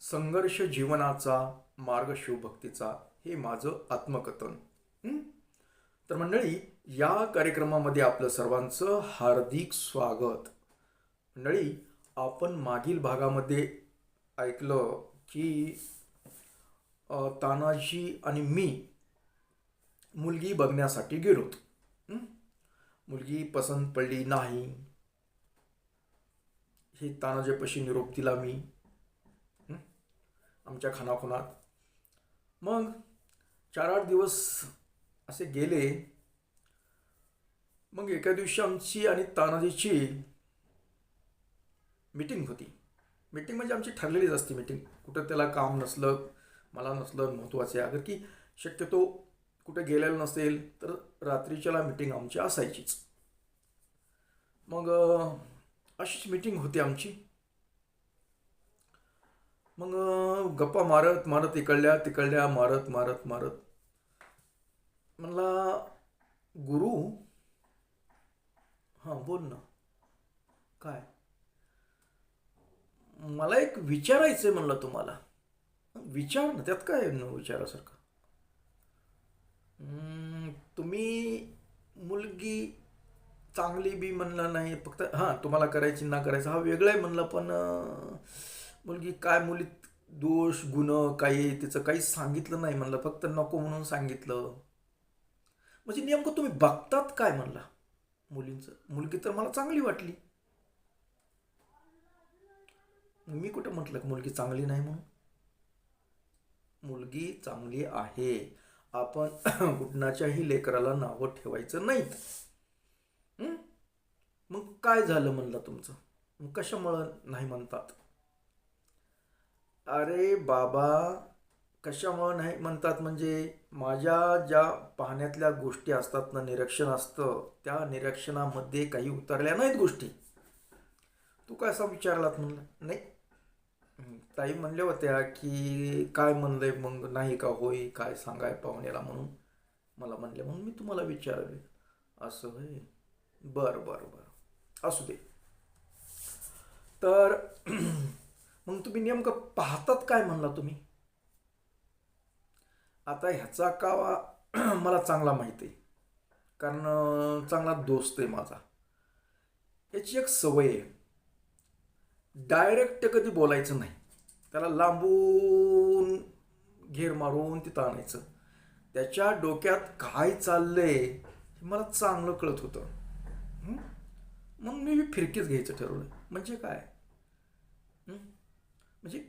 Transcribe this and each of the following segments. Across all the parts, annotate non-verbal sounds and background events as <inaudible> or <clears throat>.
संघर्ष जीवनाचा मार्ग शिवभक्तीचा हे माझं आत्मकथन. तर मंडळी या कार्यक्रमामध्ये आपलं सर्वांचं हार्दिक स्वागत. मंडळी आपण मागील भागामध्ये ऐकलं की तानाजी आणि मी मुलगी बघण्यासाठी गेलोत मुलगी पसंत पडली नाही. हे तानाजीपाशी निरोप दिला मी. आमच्या खानाखुनात. मग चार आठ दिवस असे गेले. मग एका दिवशी आमची आणि तानाजीची मीटिंग होती. मीटिंग म्हणजे आमची ठरलेलीच असते मीटिंग कुठं त्याला काम नसलं मला नसलं महत्त्वाचं आहे. अगर की शक्यतो कुठे गेलेलं नसेल तर रात्रीच्याला मीटिंग आमची असायचीच. मग अशीच मीटिंग होती आमची. मग गप्पा मारत मारत इकडल्या तिकडल्या मारत मारत मारत. म्हणला गुरु हां बोल ना. काय? मला एक विचारायचं आहे म्हणलं तुम्हाला. विचार ना त्यात काय आहे विचारासारखं? तुम्ही मुलगी चांगली बी म्हणलं नाही फक्त हां तुम्हाला करायची ना करायचं हा वेगळं आहे म्हणलं पण मुलगी काय मुलीत दोष गुण काही तिचं काहीच सांगितलं नाही म्हणलं. फक्त नको म्हणून सांगितलं. म्हणजे नेमकं तुम्ही बघतात काय म्हणला मुलींचं? मुलगी तर मला चांगली वाटली. मी कुठं म्हटलं की मुलगी चांगली नाही म्हणून? मुलगी चांगली आहे. आपण <clears throat> कुठनाच्याही लेकराला नावं ठेवायचं नाहीत. मग काय झालं म्हणलं तुमचं? मग कशामुळं नाही म्हणतात? अरे बाबा कशामुळं नाही म्हणतात म्हणजे माझ्या ज्या पाहण्यातल्या गोष्टी असतात ना निरीक्षण असतं त्या निरीक्षणामध्ये काही उतरल्या नाहीत गोष्टी. तू काय असा विचारलात म्हणलं नाही. ताई म्हणल्या होत्या की काय म्हणलंय मग? नाही का होय? काय सांगाय पाहुण्याला म्हणून? मला म्हणले म्हणून मी तुम्हाला विचारले. असं होय. बरं बरं बरं. असू दे. तर मग तुम्ही नेमकं पाहतात काय म्हणला तुम्ही? आता ह्याचा कावा <clears throat> मला चांगला माहीत आहे. कारण चांगला दोस्त आहे माझा. याची एक सवय आहे. डायरेक्ट कधी बोलायचं नाही. त्याला लांबून घेर मारून तिथं आणायचं. त्याच्या डोक्यात काय चाललंय हे मला चांगलं कळत होतं. म्हणून मग मी फिरकीच घ्यायचं ठरवलं. म्हणजे काय? म्हणजे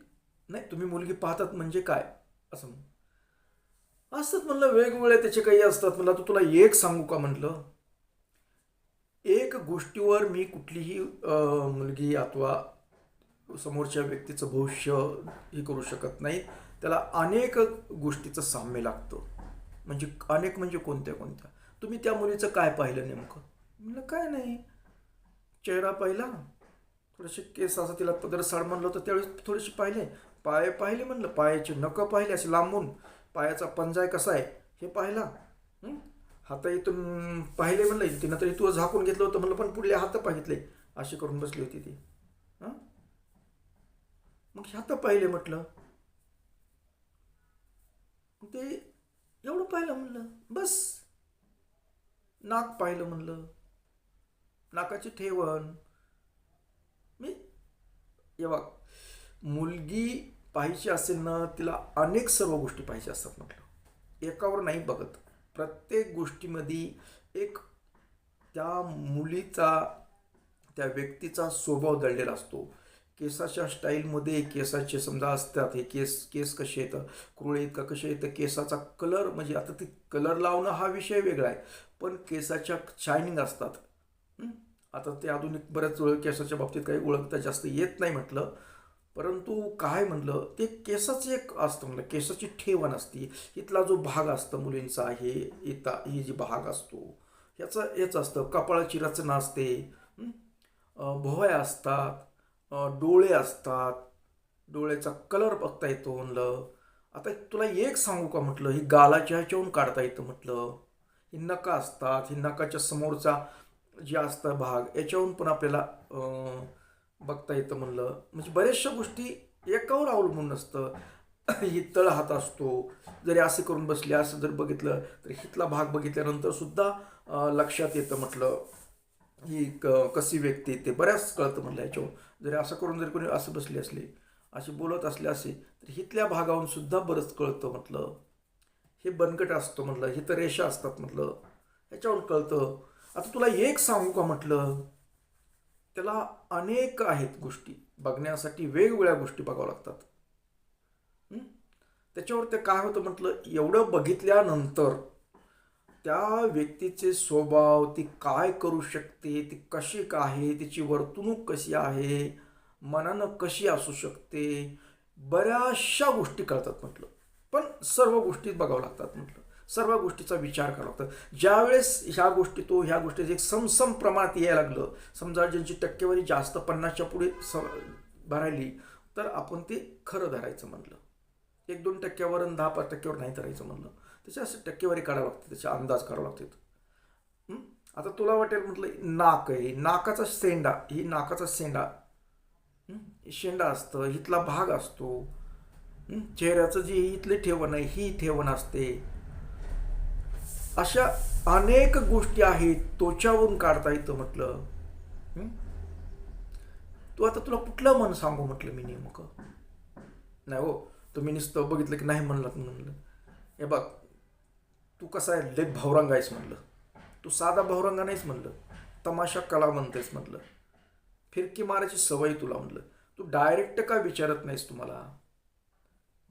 नाही तुम्ही मुलगी पाहतात म्हणजे काय? असं असतात म्हणलं वेगवेगळ्या त्याचे काही असतात. म्हणलं तर तुला एक सांगू का म्हटलं? एक गोष्टीवर मी कुठलीही मुलगी अथवा समोरच्या व्यक्तीचं भविष्य हे करू शकत नाही. त्याला अनेक गोष्टीचं साम्य लागतं. म्हणजे अनेक म्हणजे कोणत्या कोणत्या? तुम्ही त्या मुलीचं काय पाहिलं नेमकं? म्हणलं काय नाही. चेहरा पाहिला. थोडेसे केस असं तिला पदरसाड म्हणलं होतं त्यावेळेस थोडेसे पाहिले. पाय पाहिले म्हणलं पायाचे नकं पाहिले असे लांबून. पायाचा पंजाय कसा आहे हे पाहिला. हाता इथून पाहिले म्हणलं तिनं तरी तू झाकून घेतलं होतं म्हणलं पण पुढले हात पाहितले. अशी करून बसली होती ती. हां? मग ह्यात पाहिले म्हटलं. ते एवढं पाहिलं म्हणलं बस. नाक पाहिलं म्हणलं. नाकाची ठेवण. मी? हे बघ मुलगी पाहिजे असेल ना तिला अनेक सर्व गोष्टी पाहिजे असतात म्हटलं. एकावर नाही बघत. प्रत्येक गोष्टीमध्ये एक त्या मुलीचा त्या व्यक्तीचा स्वभाव दडलेला असतो. केसाच्या स्टाईलमध्ये केसाचे समजा असतात हे केस केस कसे येतं कुरळे का कसे येतं केसाचा कलर म्हणजे आता ते कलर लावणं हा विषय वेगळा आहे. पण केसाच्या शायनिंग असतात. आता ते आधुनिक बऱ्याच वेळ केसाच्या बाबतीत काही ओळखता जास्त येत नाही म्हटलं. परंतु काय म्हटलं ते केसाचं एक असतं म्हटलं केसाची ठेवण असते. इथला जो भाग असतो मुलींचा हे इता ही जी भाग असतो ह्याचं हेच असतं. कपाळाची रचना असते. भोवया असतात. डोळे असतात. डोळ्याचा कलर बघता येतो म्हणलं. आता तुला एक सांगू का म्हटलं ही गालाच्या ह्याच्यावरून काढता येतं म्हटलं. ही नका असतात ही नकाच्या समोरचा जे असतं भाग याच्यावरून पण आपल्याला बघता येतं म्हणलं. म्हणजे बऱ्याचशा गोष्टी एकावर अवलंबून नसतं. <clears throat> ही तळ हात असतो. जरी असे करून बसले असं जर बघितलं तर हितला भाग बघितल्यानंतर सुद्धा लक्षात येतं म्हटलं ही क कशी व्यक्ती ते. बऱ्याच कळतं म्हटलं याच्यावर जरी असं करून जरी कोणी असं बसले असले असे बोलत असले असे तर हितल्या भागावरून सुद्धा बरंच कळतं म्हटलं. हे बनकट असतो म्हटलं हे तर रेषा असतात म्हटलं. ह्याच्यावरून कळतं. आता तुला एक सांगू का म्हटलं? त्याला अनेक आहेत गोष्टी. बघण्यासाठी वेगवेगळ्या गोष्टी बघाव्या लागतात. त्याच्यावर ते काय होतं म्हटलं? एवढं बघितल्यानंतर त्या व्यक्तीचे स्वभाव ती काय करू शकते ती कशी काय आहे तिची वर्तणूक कशी आहे मनानं कशी असू शकते बऱ्याचशा गोष्टी कळतात म्हटलं. पण सर्व गोष्टी बघावं लागतात म्हटलं. सर्व गोष्टीचा विचार करावा लागतो. ज्यावेळेस ह्या गोष्टी तो ह्या गोष्टीचं एक समसम प्रमाणात यायला लागलं समजा ज्यांची टक्केवारी जास्त पन्नासच्या पुढे स भरायली तर आपण ते खरं धरायचं म्हणलं. एक दोन टक्क्यावर आणि दहा पाच टक्क्यावर नाही धरायचं म्हणलं. त्याच्या असं टक्केवारी काढावं लागते त्याचे अंदाज करावं लागतात आता तुला वाटेल म्हटलं नाक आहे. नाकाचा शेंडा ही नाकाचा सेंडा शेंडा असतं हितला भाग असतो. चेहऱ्याचं जे इथले ठेवण आहे ही ठेवण असते. अशा अनेक गोष्टी आहेत त्वचावरून काढता येतं म्हटलं. तू आता तुला कुठलं मन सांगू म्हटलं मी नेमकं? नाही हो तुम्ही नुसतं बघितलं की नाही म्हणलात म्हणलं हे बघ तू कसा आहे? लेख भावरंग आहेस म्हणलं. तू साधा भावरंगा नाहीस म्हणलं. तमाशा कला म्हणतेस म्हटलं फिरकी मारायची सवय तुला म्हणलं. तू डायरेक्ट का विचारत नाहीस तुम्हाला?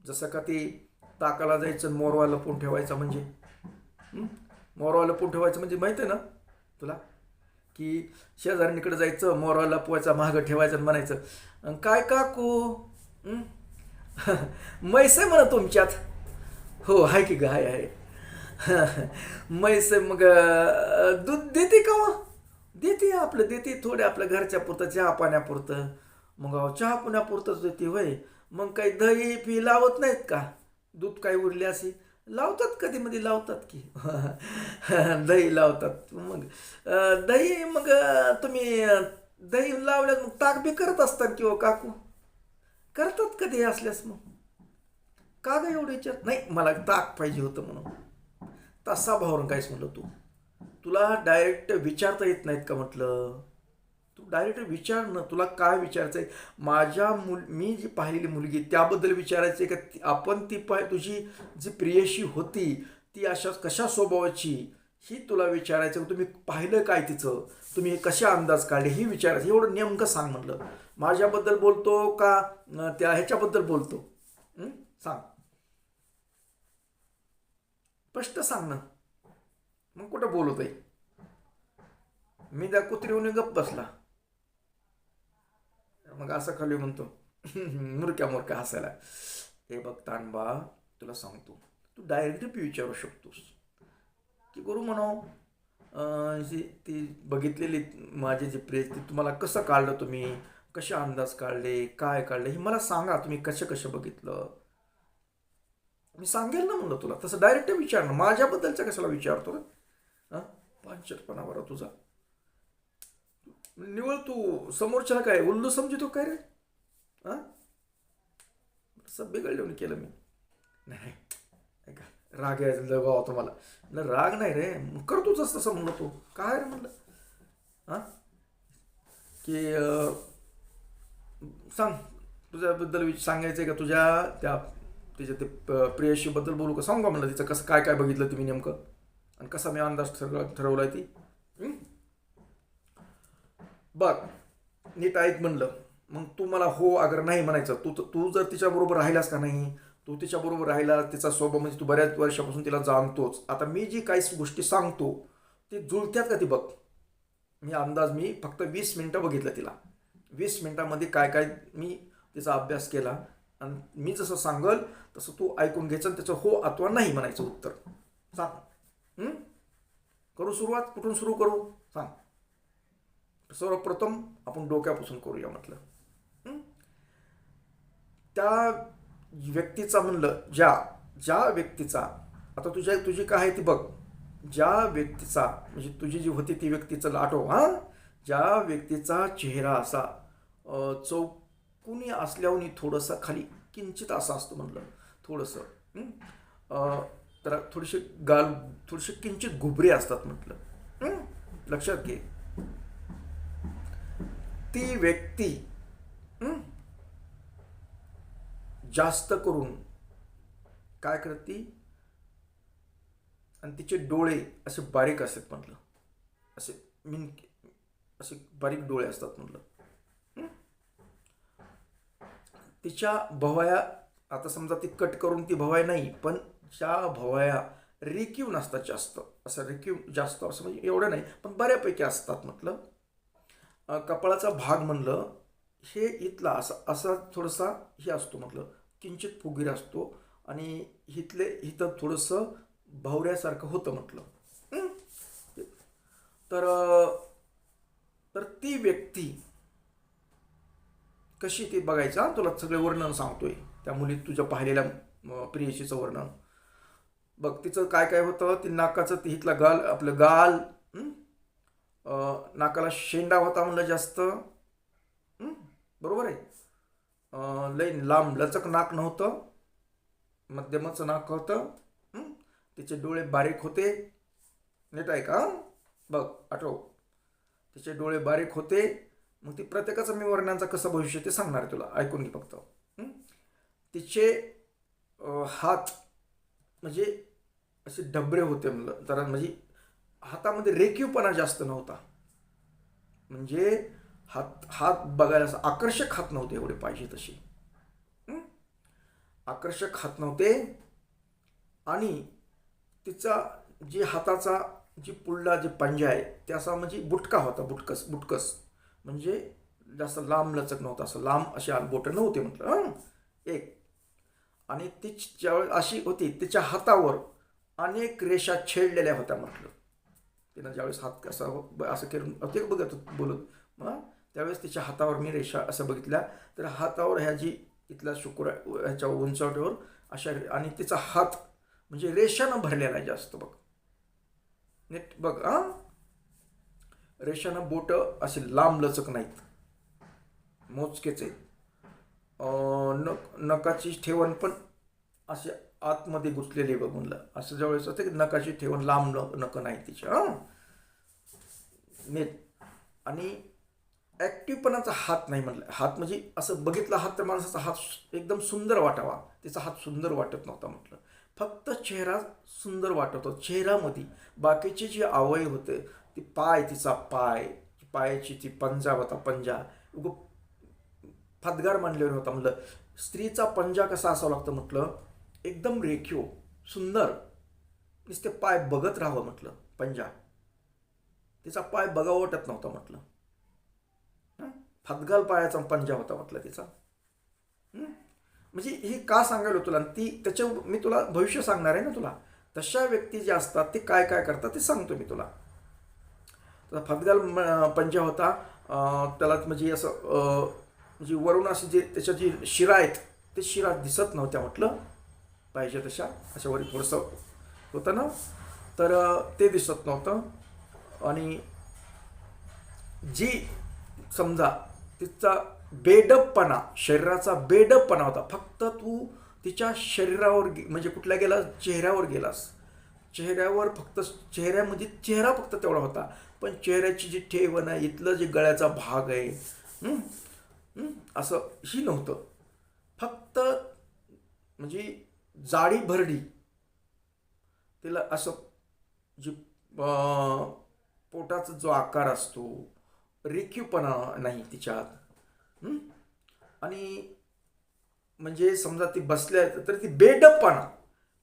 जसं का ते ताकाला जायचं आणि मोरवा लपून ठेवायचा म्हणजे? मोरावाला मोरवा ठेवायचं म्हणजे माहिती आहे ना तुला? की शेजाऱ्यांकडे जायचं मोरावाला पोवायचा महाग ठेवायचं आणि म्हणायचं काय काकू? मैसे <laughs> म्हैस आहे म्हणा तुमच्यात. हो आहे की गाय आहे <laughs> म्हैस आहे मग दूध देते का हो? देते आपलं देते थोडे आपल्या घरच्या पुरतं चहा पाण्यापुरतं. मग अहो, चहा पुण्यापुरतंच देते होय. मग काही दही पी लावत नाहीत का? दूध काही उरले असे लावतात कधी? मध्ये लावतात की. <laughs> दही लावतात. मग दही मग तुम्ही दही लावल्यास मग ताक बी करत असतात किंवा हो काकू? करतात कधी असल्यास मग? का ग एवढं विचार नाही मला ताक पाहिजे होतं म्हणून. तसा भावरून काहीच म्हटलं तू. तुला डायरेक्ट विचारता येत नाहीत का म्हटलं? डायरेक्ट विचार ना तुला काय विचारायचं आहे माझ्या मुल मी जी पाहिलेली मुलगी त्याबद्दल विचारायचं आहे का आपण ती पाय तुझी जी प्रियशी होती ती अशा कशा स्वभावाची ही तुला विचारायचं तुम्ही पाहिलं काय तिचं? तुम्ही कसे अंदाज काढले? ही विचारायचं. एवढं नेमकं सांग म्हटलं. माझ्याबद्दल बोलतो का त्या ह्याच्याबद्दल बोलतो? सांग. स्पष्ट सांग ना. मग कुठं बोलत आहे मी त्या कुत्री गप्प बसला. मग असं खाली म्हणतो मुरक्या मुरक्या हसायला हे बघ तानबा तुला सांगतो तू डायरेक्ट विचारू शकतोस. की गुरु म्हणाव? जी ती बघितलेली माझे जे प्रेस ती तुम्हाला कसं काढलं तुम्ही? कसे अंदाज काढले? काय काढले? हे मला सांगा तुम्ही कसे कसे बघितलं? मी सांगेल ना म्हणलं तुला तसं डायरेक्ट विचार ना. माझ्याबद्दलचं कशाला विचारतो ना हां पांचटपणा बरं तुझा. निवळ तू समोरच्याला काय उल्लू समजतो काय रे? हां? सब बिघडलं केलं मी. नाही ऐका राग लगाव बाबा तुम्हाला. म्हणलं राग नाही रे मग करतोच तसं म्हणलं तू काय रे म्हणलं? हां? की सांग तुझ्याबद्दल विच- सांगायचं आहे का तुझ्या त्या तिच्या ते प्रियशीबद्दल प्रेयशीबद्दल बोलू का? सांगू का म्हणलं तिचं कसं काय काय बघितलं तुम्ही नेमकं? आणि कसा मी अंदाज ठरव आहे ती? बघ नीट ऐक म्हणलं. मग तू मला हो अगर नाही म्हणायचं तू तू जर तिच्याबरोबर राहिलास का नाही तू तिच्याबरोबर राहिला तिचा स्वभाव म्हणजे तू बऱ्याच वर्षापासून तिला जाणतोच. आता मी जी काही गोष्टी सांगतो ती जुळत्यात का ती बघ? मी अंदाज मी फक्त वीस मिनटं बघितलं तिला. वीस मिनटामध्ये काय काय मी तिचा अभ्यास केला. आणि मी जसं सांगल तसं तू ऐकून घ्यायचं आणि त्याचं हो अथवा नाही म्हणायचं उत्तर. सांग. करू सुरुवात? कुठून सुरू करू? सांग. सर्वप्रथम आपण डोक्यापासून करूया म्हटलं. त्या व्यक्तीचा म्हणलं ज्या ज्या व्यक्तीचा आता तुझ्या तुझी काय आहे ती बघ. ज्या व्यक्तीचा म्हणजे तुझी जी होती ती व्यक्तीचं लाटो हा? ज्या व्यक्तीचा चेहरा असा चौकुनी असल्यावर थोडंसं खाली किंचित असा असतो म्हटलं थोडंसं. तर थोडीशी गाल थोडीशी किंचित घुबरे असतात म्हटलं. लक्षात घे. ती व्यक्ती जास्त करून काय करते? आणि तिचे डोळे असे बारीक असतात म्हटलं. असे मीन असे बारीक डोळे असतात म्हटलं. तिच्या भवाया आता समजा ती कट करून ती भवाय नाही पण ज्या भवाया रेखीव नसतात जास्त. असं रेखीव जास्त असं म्हणजे एवढं नाही पण बऱ्यापैकी असतात म्हटलं. कपाळाचा भाग म्हणलं हे इथला असा असा थोडासा हे असतो म्हटलं किंचित फुगीर असतो आणि इथले इथं थोडंसं भावऱ्यासारखं होतं म्हटलं. तर तर ती व्यक्ती कशी ती बघायचा? तुला सगळे वर्णन सांगतोय. त्या मुली तुझ्या पाहिलेल्या प्रियशीचं वर्णन. बघ तिचं काय काय होतं? ती नाकाचं ती इथला गाल आपलं गाल नाकाला शेंडा होता म्हणलं जास्त. बरोबर आहे. लई लय लांब लचक नाक नव्हतं. मध्यमच नाक होतं. तिचे डोळे बारीक होते. नीट आहे का बघ आठव. तिचे डोळे बारीक होते. मग ती प्रत्येकाचं मी वर्णांचं कसं भविष्य ते सांगणार आहे तुला. ऐकून घे फक्त. तिचे हात म्हणजे असे डबरे होते म्हणलं. जरा म्हणजे हातामध्ये रेखीवपणा जास्त नव्हता. म्हणजे हात हात बघायला असं आकर्षक हात नव्हते एवढे पाहिजे तसे. आकर्षक हात नव्हते. आणि तिचा जी हाताचा जी पुढला जे पंजा आहे त्याचा म्हणजे बुटका होता बुटकस बुटकस. म्हणजे जास्त लांब लचक नव्हता असं लांब असे बोटं नव्हते म्हटलं. एक. आणि ती ज्यावेळेस अशी होती तिच्या हातावर अनेक रेषा छेडलेल्या होत्या म्हटलं. तिनं ज्यावेळेस हात कसा हो- असं करून ते बघत बोलत मग त्यावेळेस तिच्या हातावर मी रेषा असं बघितल्या. तर हातावर ह्या जी इथल्या शुक्र ह्याच्या उंचावटीवर अशा आणि तिचा हात म्हणजे रेषानं भरलेला आहे जास्त बघ. नीट बघ हां. रेषानं बोट असे लांब लचक नाहीत. मोजकेच आहेत. नक नकाची ठेवण पण असे आतमध्ये घुसलेली बघ म्हणलं असं जवळच असते की नकाशी ठेवण लांब न नक नाही तिच्या हां. आणि ॲक्टिव्हपणाचा हात नाही म्हणलं. हात म्हणजे असं बघितला हात तर माणसाचा हात एकदम सुंदर वाटावा. तिचा हात सुंदर वाटत नव्हता म्हटलं. फक्त चेहरा सुंदर वाटत होता. चेहऱ्यामध्ये बाकीचे जे आवय होते ती पाय तिचा पाय पायाची ती पंजा होता पंजा. उग मांडलेला होता म्हटलं स्त्रीचा पंजा कसा असावा लागतं म्हटलं? एकदम रेखीव सुंदर. नुसते पाय बघत राहावं म्हटलं पंजा. तिचा पाय बघावं वाटत नव्हता म्हटलं. हं? फतगाल पायाचा पंजा होता म्हटलं तिचा. म्हणजे हे का सांगायला तुला? आणि ती त्याच्या मी तुला भविष्य सांगणार आहे ना तुला? तशा व्यक्ती ज्या असतात ते काय काय करतात ते सांगतो मी तुला. तर फतगाल म- पंजा होता. त्याला म्हणजे असं म्हणजे वरून असे जे त्याच्या जी शिरा आहेत ते शिरा दिसत नव्हत्या म्हटलं. पाहिजे तशा अशावर थोडंसं होतं ना. तर ते दिसत नव्हतं. आणि जी समजा तिचा बेडपणा शरीराचा बेडपणा होता फक्त तू तिच्या शरीरावर गे- म्हणजे कुठल्या गेलास? चेहऱ्यावर गेलास. चेहऱ्यावर फक्त चेहऱ्यामध्ये चेहरा फक्त तेवढा होता. पण चेहऱ्याची जी ठेवण आहे इथलं जे गळ्याचा भाग आहे असं ही नव्हतं. फक्त म्हणजे जाडी भरडी तिला असं जी पोटाचा जो आकार असतो रेखीवपणा नाही तिच्यात. आणि म्हणजे समजा ती बसल्या तर ती बेडपणा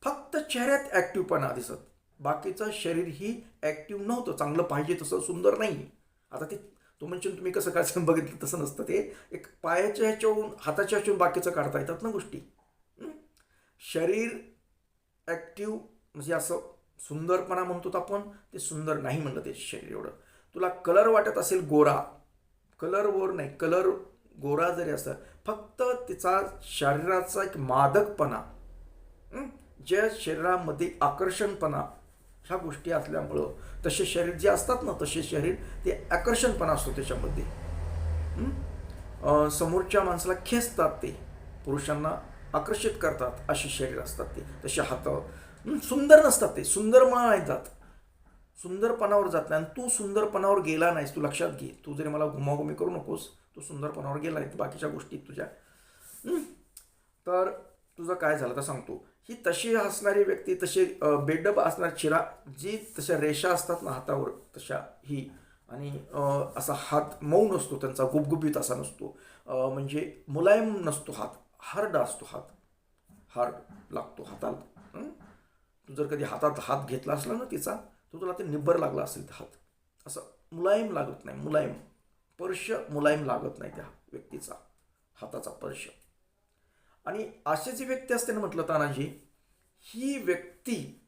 फक्त चेहऱ्यात ॲक्टिवपणा दिसत. बाकीचं शरीर ही ॲक्टिव्ह नव्हतं चांगलं पाहिजे तसं सुंदर नाही. आता ते तो म्हणजे तुम्ही कसं काय <laughs> बघितलं तसं नसतं ते. एक पायाच्या ह्याच्यावरून हाताच्या ह्याच्यावरून बाकीचं काढता येतात ना गोष्टी. शरीर ॲक्टिव्ह म्हणजे असं सुंदरपणा म्हणतो तर आपण ते सुंदर नाही म्हणलं ते शरीर एवढं. तुला कलर वाटत असेल गोरा. कलरवर नाही कलर गोरा जरी असला फक्त तिचा शरीराचा एक मादकपणा ज्या शरीरामध्ये आकर्षणपणा ह्या गोष्टी असल्यामुळं तसे शरीर जे असतात ना तसे शरीर ते आकर्षणपणा असतो त्याच्यामध्ये. समोरच्या माणसाला खेचतात ते पुरुषांना आकर्षित करतात अशी शरीर असतात ते. तसे हात सुंदर नसतात ते. सुंदर म्हणा नाही जात. सुंदरपणावर जात नाही. आणि तू सुंदरपणावर गेला नाहीस. तू लक्षात घे. तू जरी मला घुमाघुमी करू नकोस तू सुंदरपणावर गेला नाही. बाकीच्या गोष्टी तुझ्या. तर तुझं काय झालं? तर सांगतो. ही तशी असणारी व्यक्ती तशी बेडप असणारी चिरा जी तशा रेषा असतात ना हातावर तशा ही. आणि असा हात मऊ नसतो. त्यांचा गुबगुबीत असा नसतो. म्हणजे मुलायम नसतो हात. हार्ड असतो हात. हार्ड लागतो हाताला. तू जर कधी हातात हात घेतला असला ना तिचा तर तुला ते निब्बर लागला असेल हात. असं मुलायम लागत नाही मुलायम. स्पर्श मुलायम लागत नाही त्या व्यक्तीचा हाताचा स्पर्श. आणि अशी जी व्यक्ती असते ना म्हटलं तानाजी ही व्यक्ती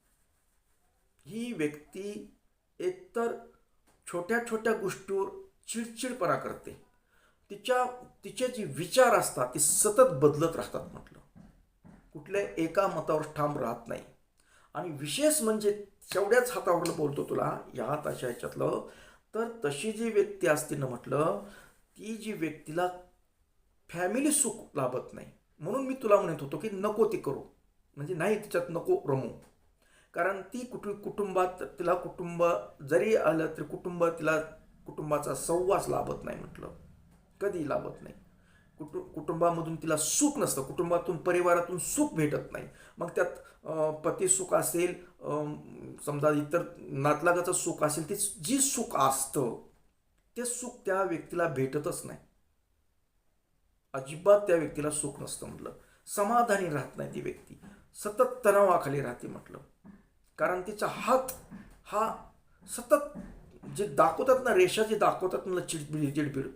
ही व्यक्ती एकतर छोट्या छोट्या गोष्टीवर चिडचिडपणा करते. तिच्या तिचे जे विचार असतात ते सतत बदलत राहतात म्हटलं. कुठल्या एका मतावर ठाम राहत नाही. आणि विशेष म्हणजे तेवढ्याच हातावरलं बोलतो तुला या तशा ह्याच्यातलं. तर तशी जी व्यक्ती असते ना म्हटलं ती जी व्यक्तीला फॅमिली सुख लाभत नाही. म्हणून मी तुला म्हणत होतो की नको ती करू. म्हणजे नाही तिच्यात नको रमू. कारण ती कुठ कुटुंबात तिला कुटुंब जरी आलं तरी कुटुंब तिला कुटुंबाचा सहवास लाभत नाही म्हटलं. कधी लाभत नाही. कुटु कुटुंबामधून तिला सुख नसतं. कुटुंबातून परिवारातून सुख भेटत नाही. मग त्यात पती सुख असेल अं, समजा इतर नातलागाचं सुख असेल ते जी सुख असतं ते सुख त्या व्यक्तीला भेटतच नाही. अजिबात त्या व्यक्तीला सुख नसतं म्हटलं. समाधानी राहत नाही ती व्यक्ती. सतत तणावाखाली राहते म्हटलं. कारण तिचा हात हा सतत जे दाखवतात ना रेषा जे दाखवतात ना चिडबिड चिडबिड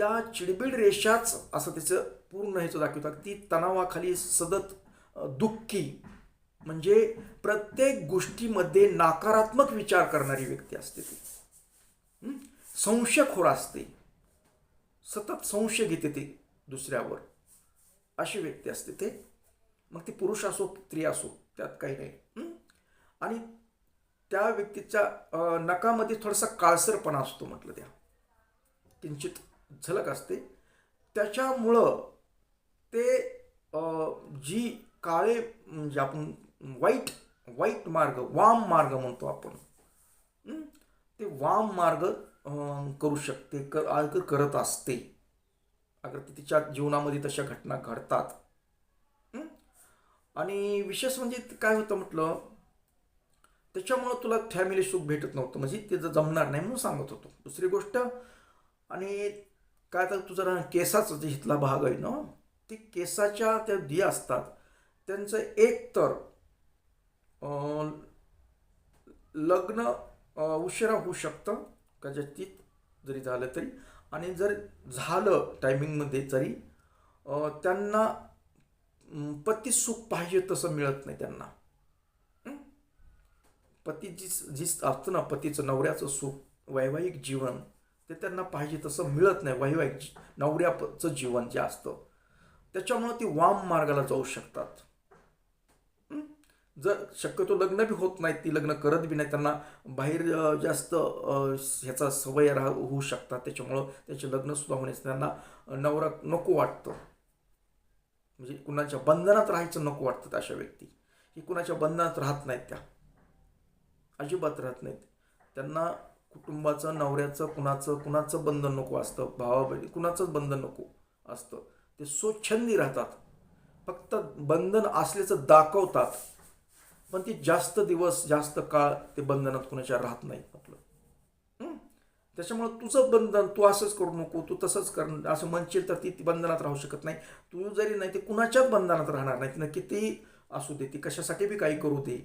त्या चिडबिड रेषाच असं तिचं पूर्ण ह्याचं दाखवतात ती तणावाखाली सतत दुःखी म्हणजे प्रत्येक गोष्टीमध्ये नकारात्मक विचार करणारी व्यक्ती असते ती. संशयखोर असते. सतत संशय घेते ते दुसऱ्यावर. अशी व्यक्ती असते ते. मग ती पुरुष असो स्त्री असो त्यात काही नाही. आणि त्या व्यक्तीच्या नकामध्ये थोडासा काळसरपणा असतो म्हटलं त्या. किंचित झलक असते. त्याच्यामुळं ते जी काळे म्हणजे आपण वाईट वाईट मार्ग वाम मार्ग म्हणतो आपण ते वाम मार्ग करू शकते कर अगर करत असते. अगर तिच्या जीवनामध्ये तशा घटना घडतात. आणि विशेष म्हणजे काय होतं म्हटलं त्याच्यामुळं तुला फॅमिली सुख भेटत नव्हतं. म्हणजे ते जमणार नाही म्हणून सांगत होतो. दुसरी गोष्ट आणि काय तर तुझा ना केसाचा इथला भाग आहे ना ते केसाच्या त्या दिया असतात. त्यांचं एक तर लग्न उशिरा होऊ शकतं कदाचित जरी झालं तरी. आणि जर झालं टायमिंगमध्ये जरी त्यांना पती सुख पाहिजे तसं मिळत नाही त्यांना. पती जी जी असतं ना पतीचं नवऱ्याचं सुख वैवाहिक जीवन ते त्यांना पाहिजे तसं मिळत नाही. वैवाहिक नवऱ्याचं जीवन जे असतं त्याच्यामुळं ती वाम मार्गाला जाऊ शकतात. जर शक्यतो लग्न बी होत नाही ती लग्न करत बी नाही त्यांना बाहेर जास्त ह्याचा सवय राह होऊ शकतात. त्याच्यामुळं त्याचे लग्नसुद्धा होण्यास त्यांना नवरा नको वाटतं. म्हणजे कुणाच्या बंधनात राहायचं नको वाटतं अशा व्यक्ती. की कुणाच्या बंधनात राहत नाहीत त्या. अजिबात राहत नाहीत. त्यांना कुटुंबाचं नवऱ्याचं कुणाचं कुणाचं बंधन नको असतं भावा बहिणी कुणाचंच बंधन नको असतं. ते स्वच्छंदी राहतात. फक्त बंधन असल्याचं दाखवतात. पण ती जास्त दिवस जास्त काळ ते बंधनात कुणाच्या राहत नाहीत आपलं त्याच्यामुळं तुझं बंधन तू असंच करू नको तू तसंच कर असं म्हणशील तर ती ती बंधनात राहू शकत नाही. तू जरी नाही ते कुणाच्याच बंधनात राहणार नाही. ना कितीही असू दे ती कशासाठी बी काही करू दे.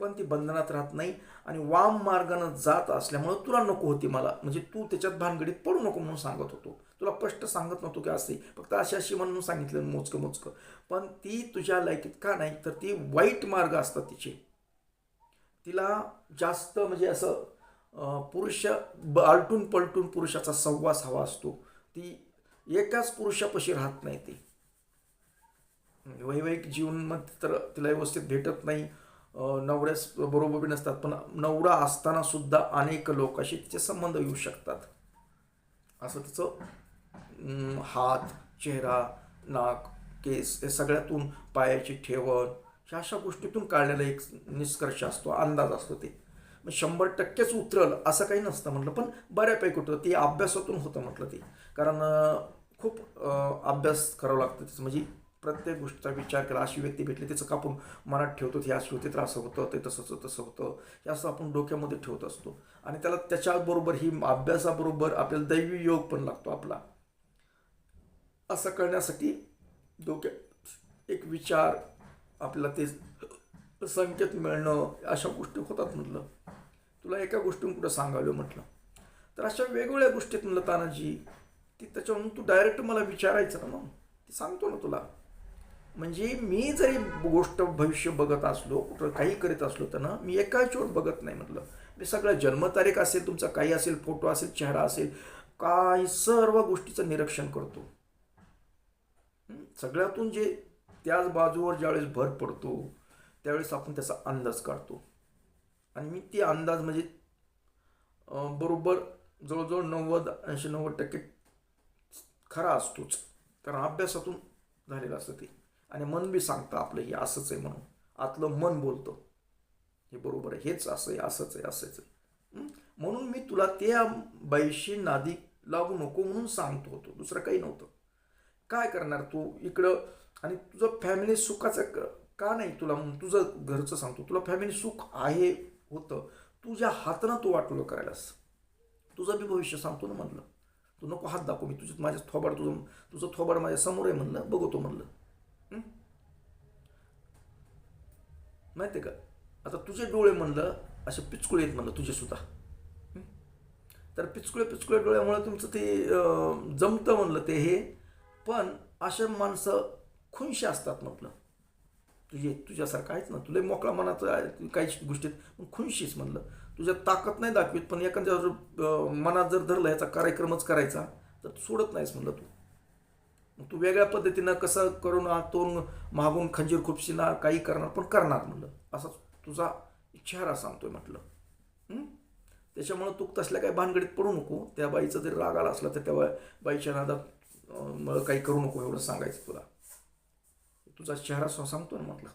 पण ती बंधनात राहत नाही आणि वाम मार्गानं जात असल्यामुळं तुला नको होती मला. म्हणजे तू त्याच्यात भानगडीत पडू नको म्हणून सांगत होतो. तुला स्पष्ट सांगत नव्हतो की असे. फक्त अशी अशी म्हणून सांगितलं मोजकं मोजकं. पण ती तुझ्या लायकीत का नाही तर ती वाईट मार्ग असतात तिचे. तिला जास्त म्हणजे असं पुरुष आलटून पलटून पुरुषाचा सहवास हवा असतो. ती एकाच पुरुषापाशी राहत नाही ती. वैवाहिक जीवनमध्ये तर तिला व्यवस्थित भेटत नाही. नवऱ्यास बरोबर नसतात पण नवरा असताना सुद्धा अनेक लोकांशी तिचे संबंध येऊ शकतात. असं तिचं हात चेहरा नाक केस हे सगळ्यातून पायाची ठेवण ह्या अशा गोष्टीतून काढलेला एक निष्कर्ष असतो अंदाज असतो ते. मग शंभर टक्केच उतरल असं काही नसतं म्हटलं पण बऱ्यापैकी उतरलं. ते अभ्यासातून होतं म्हटलं ते. कारण खूप अभ्यास करावा लागतं त्याचं म्हणजे प्रत्येक गोष्टीचा विचार केला अशी व्यक्ती भेटली त्याचं कापून मनात ठेवतो हे अशी होती तर असं होतं ते तसंच तसं होतं हे असं आपण डोक्यामध्ये ठेवत असतो. आणि त्याला त्याच्याबरोबर ही अभ्यासाबरोबर आपल्याला दैवी योग पण लागतो आपला. असं करण्यासाठी डोक्यात एक विचार आपल्याला ते संकेत मिळणं अशा गोष्टी होतात म्हटलं. तुला एका गोष्टीहून कुठं सांगावं म्हटलं. तर अशा वेगवेगळ्या गोष्टीत म्हणलं तानाजी ती त्याच्यावरून तू डायरेक्ट मला विचारायचं ना मग? ती सांगतो ना तुला. म्हणजे मी जरी गोष्ट भविष्य बघत असलो कुठं काही करीत असलो तर ना मी एका याच्यावर बघत नाही म्हटलं. मी सगळं जन्मतारीख असेल तुमचा काही असेल फोटो असेल चेहरा असेल काही सर्व गोष्टीचं निरीक्षण करतो. सगळ्यातून जे त्याच बाजूवर ज्यावेळेस भर पडतो त्यावेळेस आपण त्याचा अंदाज काढतो. आणि मी ती अंदाज म्हणजे बरोबर जवळजवळ नव्वद ऐंशी नव्वद टक्के खरा असतोच. कारण अभ्यासातून झालेलं असतं ते. आणि मन बी सांगतं आपलं हे असंच आहे म्हणून. आतलं मन बोलतं हे बरोबर आहे हेच असं आहे असंच आहे असंच आहे. म्हणून मी तुला त्या बाईशी नादी लागू नको म्हणून सांगतो होतो. दुसरं काही नव्हतं. काय करणार तू इकडं? आणि तुझं फॅमिली सुखाचं क- का नाही तुला? तुझं घरचं सांगतो. तुला फॅमिली सुख आहे होतं. तुझ्या हातानं तू वाटलं करायलास. तुझं बी भविष्य सांगतो ना म्हणलं. तू नको हात दाखव. मी तुझं माझ्या थोबाड तुझं तुझं थोबाड माझ्यासमोर आहे म्हणलं. बघतो म्हणलं. माहिती आहे का? आता तुझे डोळे म्हणलं असे पिचकुळे आहेत म्हणलं तुझे सुद्धा. तर पिचकुळे पिचकुळे डोळ्यामुळे तुमचं ते जमतं म्हणलं ते हे. पण अशा माणसं खुनशी असतात म्हटलं. तुझे तुझ्यासारखं आहेच ना. तुला मोकळा मनाचं काही गोष्टीत पण खुनशीच म्हणलं. तुझ्या ताकद नाही दाखवीत पण एखाद्या जर, मनात जर धरलं याचा कार्यक्रमच करायचा तर सोडत नाहीस म्हणलं तू. तू वेगळ्या पद्धतीनं कसं करून आतून मागून खंजीर खुपशीना काही करणार पण करणार म्हणलं. असा तुझा चेहरा सांगतोय म्हटलं. त्याच्यामुळं तू तसल्या काही भानगडीत पडू नको. त्या बाईचा जरी राग आला असला तर त्या बाईच्या नादात अं, काही करू नको एवढं सांगायचं तुला. तुझा चेहरा स्व- सांगतो ना म्हटलं.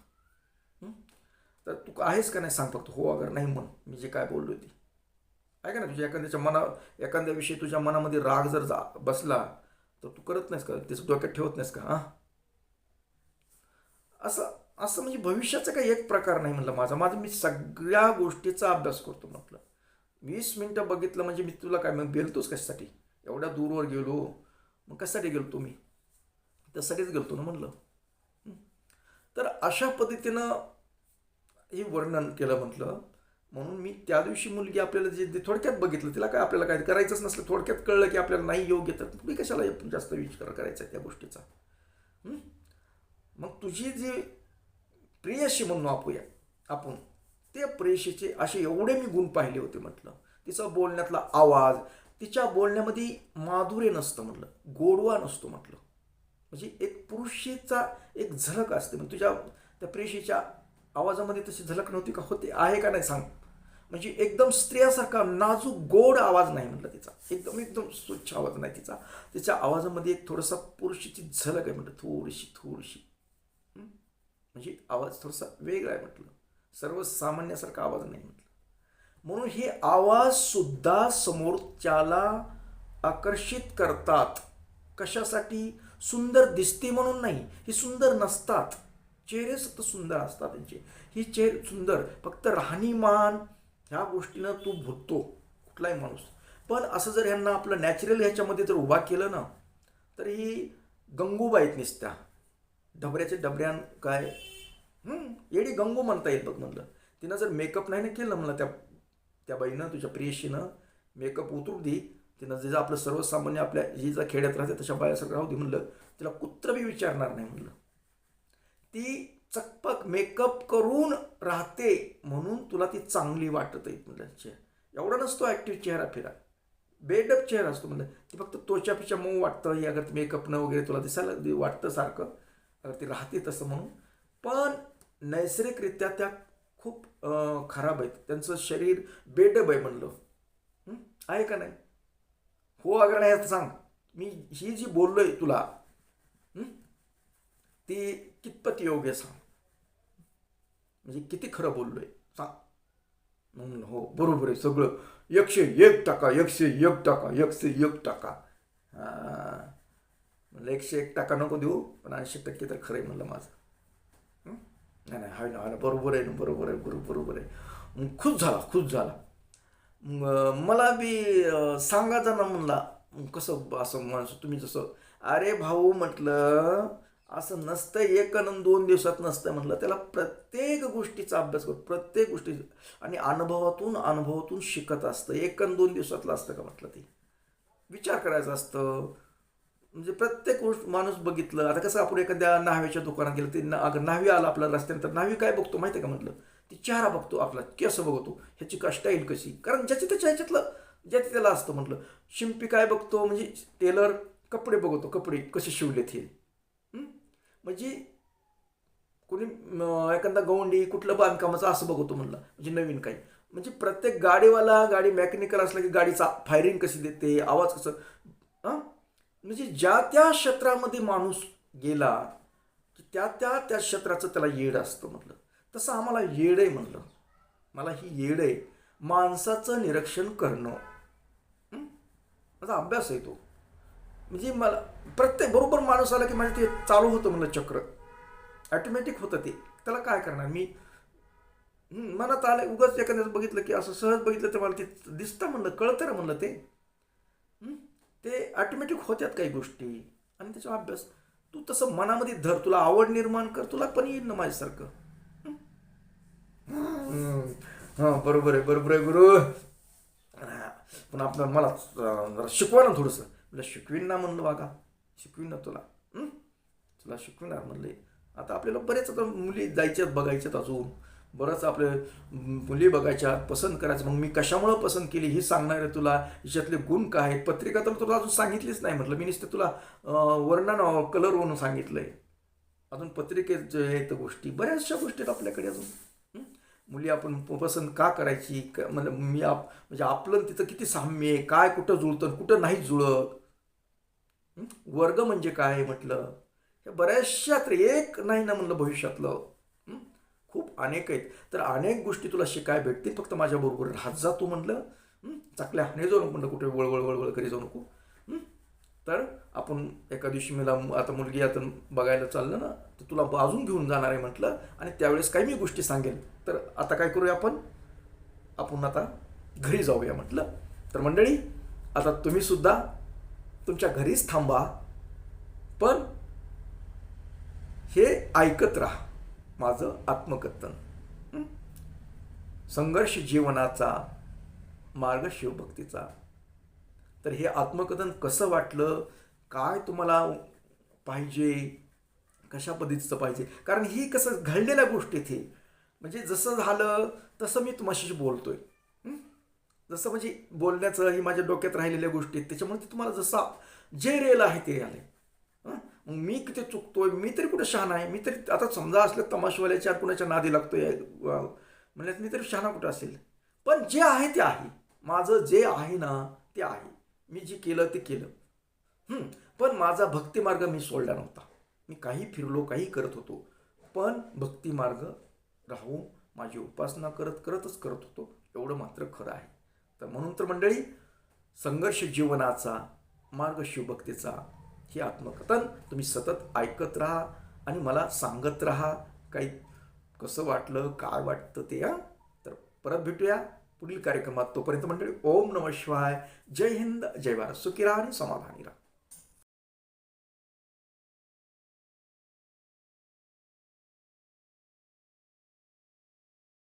तर तू आहेस का नाही सांग फक्त. हो अगर नाही म्हण. मी जे काय बोललो ती. ऐका ना तुझ्या म्हणजे एखाद्याच्या मना एखाद्याविषयी तुझ्या मनामध्ये राग जर जा बसला तर तू करत नाहीस का? त्याचं डोक्यात ठेवत नाहीस का? हां? असं असं म्हणजे भविष्याचा काही एक प्रकार नाही म्हटलं माझा. माझा मी सगळ्या गोष्टीचा अभ्यास करतो म्हटलं. वीस मिनटं बघितलं म्हणजे मी तुला काय मग गेलतोच कशासाठी? एवढ्या दूरवर गेलो. मग कशासाठी गेलो मी? त्यासाठीच गेलतो ना म्हटलं तर अशा पद्धतीनं हे वर्णन केलं म्हटलं. म्हणून मी त्या दिवशी मुलगी आपल्याला जे थोडक्यात बघितलं तिला काय आपल्याला काय करायचंच नसलं थोडक्यात कळलं की आपल्याला नाही योग्य तर मी कशाला जास्त विचार करायचा आहे त्या गोष्टीचा? मग तुझी जी प्रेयशी म्हणून आपूया आपण त्या प्रेयशीचे असे एवढे मी गुण पाहिले होते म्हटलं. तिचा बोलण्यातला आवाज तिच्या बोलण्यामध्ये माधुर्य नसतं म्हटलं गोडवा नसतो म्हटलं. म्हणजे एक पुरुषीचा एक झलक असते. म्हणजे तुझ्या त्या प्रेयशीच्या आवाजामध्ये तशी झलक नव्हती का? होते आहे का नाही सांग. म्हणजे एकदम स्त्रियासारखा नाजूक गोड आवाज नाही म्हटलं तिचा. एकदम एकदम स्वच्छ आवाज नाही तिचा. तिच्या आवाजामध्ये एक थोडासा पुरुषीची झलक आहे म्हटलं. थोडीशी थोडीशी. म्हणजे आवाज थोडासा वेगळा आहे म्हटलं. सर्वसामान्यासारखा आवाज नाही म्हटलं. म्हणून हे आवाजसुद्धा समोरच्याला आकर्षित करतात. कशासाठी? सुंदर दिसते म्हणून नाही. हे सुंदर नसतात. चेहरे सुद्धा सुंदर असतात त्यांचे. ही चेहरे सुंदर. फक्त राहणीमान ह्या गोष्टीनं तू भुततो कुठलाही माणूस. पण असं जर ह्यांना आपलं नॅचरल ह्याच्यामध्ये जर उभा केलं ना तर ही गंगूबाईत निसत्या. डबऱ्याच्या डबऱ्यान काय? येडी गंगू म्हणता येत बघ म्हणलं. तिनं जर मेकअप नाही ना केलं म्हणलं त्या त्या बाईनं तुझ्या प्रियशीनं मेकअप उतरू दे. तिनं जे आपलं सर्वसामान्य आपल्या जी ज्या खेड्यात राहते तशा बायासारखं राहू दे म्हणलं तिला कुत्र बी विचारणार नाही म्हणलं. ती चकपक मेकअप करून राहते म्हणून तुला ती चांगली वाटत आहे म्हणलं. चेहरा एवढा नसतो ॲक्टिव्ह चेहरा फिरा. बेडअप चेहरा असतो म्हणलं. ती फक्त त्वचा पिच्या मऊ वाटतं. हे अगर मेकअपनं वगैरे तुला दिसायला वाटतं सारखं अगर ती राहते तसं म्हणून. पण नैसर्गिकरित्या त्या खूप खराब आहेत. त्यांचं शरीर बेडब आहे म्हणलं. आहे का नाही? हो अगर नाही तर सांग. मी ही जी बोललो आहे तुला ती कितपत योग्य सांग? म्हणजे किती खरं बोललोय? सांग. म्हणून हो बरोबर आहे सगळं. एकशे एक टाका एकशे एक टाका एकशे एक टाका. म्हणलं एकशे एक टाका नको देऊ पण ऐंशी टक्के तर खरं आहे म्हणलं माझं. नाही नाही हाय ना हाय ना बरोबर आहे ना बरोबर आहे बरोबर बरोबर आहे. मग खुश झाला खुश झाला. मग मला बी सांगा सांगायचं ना म्हणला. कसं असं माणसं तुम्ही जसं अरे भाऊ म्हटलं असं नसतं एक आणि दोन दिवसात नसतं म्हटलं. त्याला प्रत्येक गोष्टीचा अभ्यास कर प्रत्येक गोष्टी. आणि अनुभवातून अनुभवातून शिकत असतं. एक आणि दोन दिवसातलं असतं का म्हटलं ते? विचार करायचं असतं. म्हणजे प्रत्येक गोष्ट माणूस बघितलं. आता कसं आपण एखाद्या न्हाव्याच्या दुकानात गेलं ते ना- न्हावी आला आपल्या रस्त्यानंतर. न्हावी काय बघतो माहिती आहे का म्हटलं? ती चेहरा बघतो आपला कसं बघतो. ह्याची का स्टाईल कशी? कारण ज्याची त्याच्या ह्याच्यातलं ज्याची त्याला असतं म्हटलं. शिंपी काय बघतो? म्हणजे टेलर कपडे बघतो कपडे कसे शिवलेत हे. म्हणजे कोणी एखादा गवंडी कुठलं बांधकामाचं असं बघतो म्हणलं म्हणजे नवीन काही. म्हणजे प्रत्येक गाडीवाला गाडी मेकॅनिकल असला की गाडीचा फायरिंग कशी देते आवाज कसं हां? म्हणजे ज्या त्या क्षेत्रामध्ये माणूस गेला की त्या त्या त्या क्षेत्राचं त्याला येड असतं म्हटलं तसं आम्हाला येड आहे म्हणलं. मला ही येड आहे. माणसाचं निरीक्षण करणं. माझा अभ्यास आहे तो. म्हणजे मला प्रत्येक बरोबर माणूस आला की माझं ते चालू होतं म्हणलं चक्र. ॲटोमॅटिक होतं ते. त्याला काय करणार? मी मनात आलं उगाच एखाद्याचं बघितलं की असं सहज बघितलं तर मला ते दिसतं म्हणलं कळतं म्हणलं ते. ते ॲटोमॅटिक होत्यात काही गोष्टी. आणि त्याचा अभ्यास तू तसं मनामध्ये धर तुला आवड निर्माण कर तुला पण येईल ना माझ्यासारखं. हं. हां बरोबर आहे बरोबर आहे गुरु. पण आपलं मला जरा शिकवा ना थोडंसं. तुला शिकवीन ना म्हणलं वागा शिकवीन ना तुला. हं? तुला शिकविणार म्हणले. आता आपल्याला बरेच आता मुली जायच्यात बघायच्यात अजून. बरंच आपले मुली बघायच्या पसंत करायचं. मग मी कशामुळं पसंत केली ही सांगणार आहे तुला. हिच्यातले गुण काय आहेत? पत्रिका तर तुला अजून सांगितलीच नाही म्हटलं. मी नुसतं तुला वर्णन कलर म्हणून सांगितलं आहे अजून पत्रिकेत जे आहेत गोष्टी बऱ्याचशा गोष्टी आहेत आपल्याकडे अजून. मुली आपण प- पसंत का करायची? क- म्हणजे मी आप म्हणजे आपलं तिथं तिचं किती साम्य आहे? काय कुठं जुळतं कुठं नाही जुळत? वर्ग म्हणजे काय म्हटलं? हे बऱ्याचशा तर एक नाही ना म्हणलं भविष्यातलं. खूप अनेक आहेत. तर अनेक गोष्टी तुला शिकाय भेटतील. फक्त माझ्याबरोबर राहत जा तू म्हटलं हं? चाकल्या हाणे जाऊ नको म्हणलं कुठे. वळवळ वळवळ करी जाऊ नको. तर आपण एका दिवशी मला आता मुलगी आता बघायला चाललं ना तर तुला बाजून घेऊन जाणार आहे म्हटलं आणि त्यावेळेस काही मी गोष्टी सांगेल तर आता काय करूया आपण? आपण आता घरी जाऊया म्हटलं. तर मंडळी आता तुम्ही सुद्धा तुमच्या घरीच थांबा. पण हे ऐकत राहा. माझं आत्मकथन. संघर्ष जीवनाचा मार्ग शिवभक्तीचा. तर हे आत्मकथन कसं वाटलं? काय तुम्हाला पाहिजे? कशा पद्धतीचं पाहिजे? कारण ही कसं घडलेल्या गोष्टी हे. म्हणजे जसं झालं तसं मी तुम्हाशी बोलतोय. आहे जसं म्हणजे बोलण्याचं ही माझ्या डोक्यात राहिलेल्या गोष्टी आहेत. त्याच्यामुळे ते तुम्हाला जसा जे रेल आहे ते आले मग मी किती चुकतोय? मी तरी कुठं शहाणा आहे? मी तरी आता समजा असलं तमाशवाल्याच्या कुणाच्या नादी लागतोय म्हणल्यात मी तरी शहाणा कुठं असेल? पण जे आहे ते आहे. माझं जे आहे ना ते आहे. मी जे केलं ते केलं. पण माझा भक्तिमार्ग मी सोडला नव्हता. मी काही फिरलो काही करत होतो. पण भक्तिमार्ग राहून माझी उपासना करत करतच करत होतो. एवढं मात्र खरं आहे. तर म्हणून तर मंडळी संघर्ष जीवनाचा मार्ग शिवभक्तीचा हे आत्मकथन तुम्ही सतत ऐकत राहा आणि मला सांगत राहा. काही कसं वाटलं काय वाटतं ते हा? तर परत भेटूया पुढील कार्यक्रमात. तोपर्यंत मंडळी ओम नम शिवाय. जय हिंद जय भारत. सुखी राहा आणि समाधानी राहा.